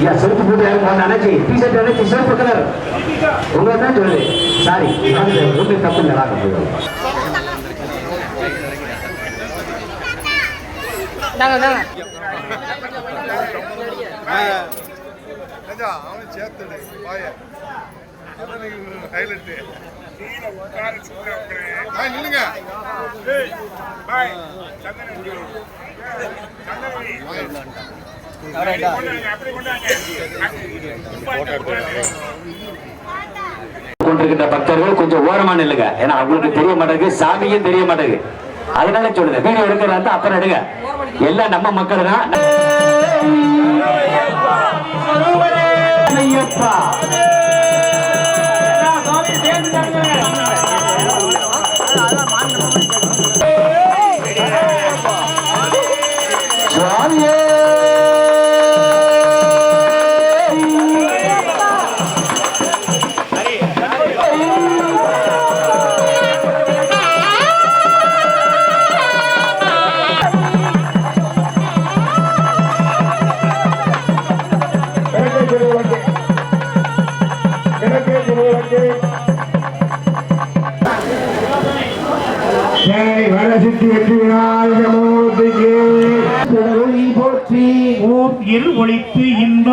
ஐயா செருப்பு போட்டு போன அணைச்சி டிஷர்ட் அணைச்சி செருப்பு கலர் உங்களை தான் சொல்லுது சாரி ஒன்று தப்பு இல்லை வாங்க போய் தாங்க தாங்க. ராஜா அவனை சேர்த்துடு வாய. அதான் ஹைலைட்டு ஆ நில்லுங்க. கொண்டிருக்கின்ற பக்தர்கள் கொஞ்சம் ஓரமா நில்லுங்க. ஏன்னா அவங்களுக்கு தெரிய மாட்டேங்குது சாமியும் தெரிய மாட்டேங்குது. அதனால சொல்லுங்க வீடியோ எடுக்கிறாங்க அப்புறம் எடுங்க. எல்லாம் நம்ம மக்கள் தான். வரசித்தி வெற்றி விநாயகமூர்த்திக்கு. ஒளி போற்றி. ஓம் இரு ஒளித்து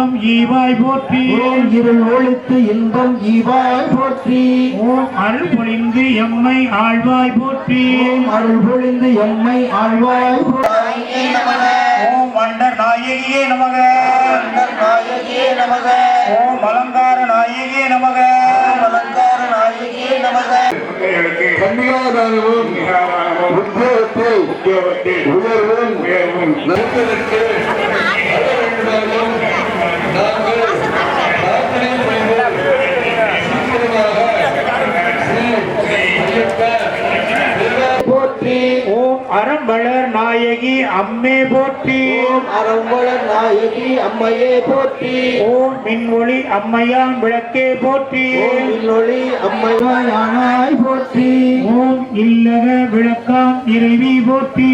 இன்பம் ஈவாய் போற்றி. ஓம் இருள் ஒளித்து இன்பம் ஈவாய் போற்றி. ஓம் அருள் பொழிந்து எம்மை ஆழ்வாய் போற்றி. ஓம் அருள் பொழிந்து எம்மை ஆழ்வாய் ஓம் வண்டர் நாயகியே நமக. நாயகியே நமக. ஓம் அலங்கார நாயகியே நமக. அலங்கார நாயகியே நமக. உத்தியோகத்தில் உயர்வும் உயர்வும். அறம்பளர் நாயகி அம்மே போற்றி. ஓம் அறம்பள நாயகி அம்மையே போற்றி. ஓம் மின்ஒளி அம்மையாம் விளக்கே போற்றி. அம்மையாய் ஆனாய் போற்றி. ஓம் இல்லக விளக்காம் இறைவி போற்றி.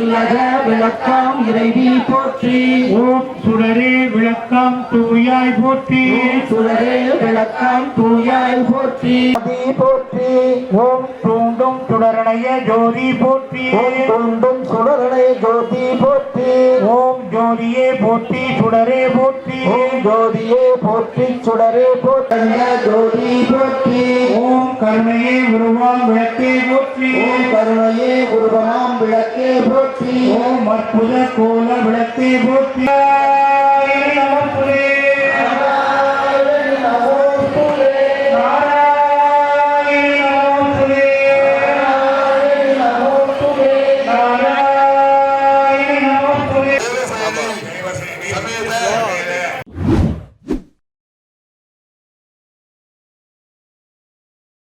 இல்லக விளக்காம் இறைவி போற்றி. ஓம் சுடரே விளக்காம் தூயாய் போற்றி. சுடரே விளக்காம் தூயாய் போற்றி போற்றி. ஓம் சுடரணைய ஜோதி போற்றி. தொண்டும் சுடரனை ஜோதி போற்றி. ஓம் ஜோதியே போற்றி சுடரே போற்றி. ஓம் ஜோதியே போற்றி சுடரே போற்றி. ஜோதி போற்றி. ஓம் கருணையே உருவாம் விளக்கே போற்றி. ஓம் கருணையே உருவமாம் விளக்கே போற்றி. ஓம் அற்புத கோல விளக்கே போற்றி. సమేత